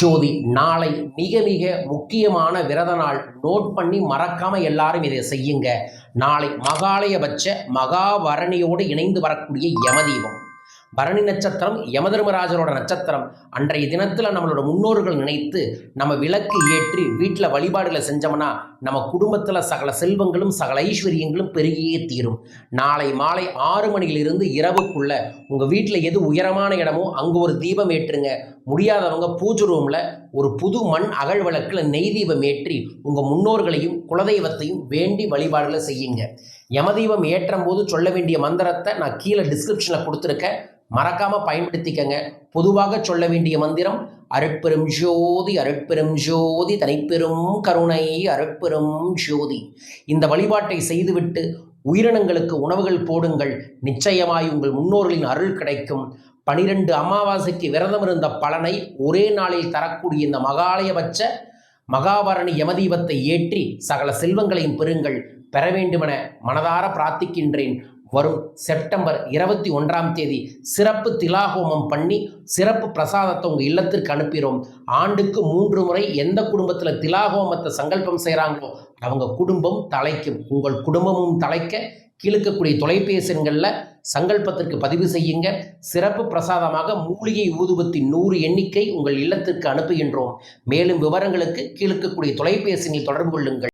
ஜோதி நாளை மிக மிக முக்கியமான விரத நாள். நோட் பண்ணி மறக்காம எல்லாரும் இதை செய்யுங்க. நாளை மகாலயபட்ச மகாவரணியோடு இணைந்து வரக்கூடிய யமதீபம். பரணி நட்சத்திரம் யமதர்மராஜரோட நட்சத்திரம். அன்றைய தினத்தில் நம்மளோட முன்னோர்கள் நினைத்து நம்ம விளக்கு ஏற்றி வீட்டில் வழிபாடுகளை செஞ்சோம்னா நம்ம குடும்பத்தில் சகல செல்வங்களும் சகல ஐஸ்வர்யங்களும் பெருகியே தீரும். நாளை மாலை ஆறு மணியிலிருந்து இரவுக்குள்ள உங்கள் வீட்டில் எது உயரமான இடமோ அங்கே ஒரு தீபம் ஏற்றுங்க. முடியாதவங்க பூஜை ரூமில் ஒரு புது மண் அகல் விளக்கில் நெய் தீபம் ஏற்றி உங்கள் முன்னோர்களையும் குலதெய்வத்தையும் வேண்டி வழிபாடுகளை செய்யுங்க. யமதீபம் ஏற்றும் போது சொல்ல வேண்டிய மந்திரத்தை நான் கீழே டிஸ்கிரிப்ஷனில் கொடுத்துருக்கேன். மறக்காமல் பயன்படுத்திக்கங்க. பொதுவாக சொல்ல வேண்டிய மந்திரம் அருட்பெரும் ஜோதி அருட்பெரும் ஜோதி தனிப்பெரும் கருணை அருட்பெரும் ஜோதி. இந்த வழிபாட்டை செய்துவிட்டு உயிரினங்களுக்கு உணவுகள் போடுங்கள். நிச்சயமாய் உங்கள் முன்னோர்களின் அருள் கிடைக்கும். பனிரெண்டு அமாவாசைக்கு விரதம் இருந்த பலனை ஒரே நாளில் தரக்கூடிய இந்த மகாலயபட்ச மகாபரணி யமதீபத்தை ஏற்றி சகல செல்வங்களையும் பெறுங்கள். பெற வேண்டுமென மனதார பிரார்த்திக்கின்றேன். வரும் செப்டம்பர் இருபத்தி ஒன்றாம் தேதி சிறப்பு திலாஹோமம் பண்ணி சிறப்பு பிரசாதத்தை உங்கள் இல்லத்திற்கு அனுப்பிடும் ஆண்டுக்கு மூன்று முறை எந்த குடும்பத்தில் திலாஹோமத்தை சங்கல்பம் செய்கிறாங்களோ அவங்க குடும்பம் தலைக்கும். உங்கள் குடும்பமும் தலைக்க கீழுக்கக்கூடிய தொலைபேசிகளில் சங்கல்பத்திற்கு பதிவு செய்யுங்க. சிறப்பு பிரசாதமாக மூலிகை ஊதுபத்தி நூறு எண்ணிக்கை உங்கள் இல்லத்திற்கு அனுப்புகின்றோம். மேலும் விவரங்களுக்கு கீழுக்கக்கூடிய தொலைபேசி தொடர்பு கொள்ளுங்கள்.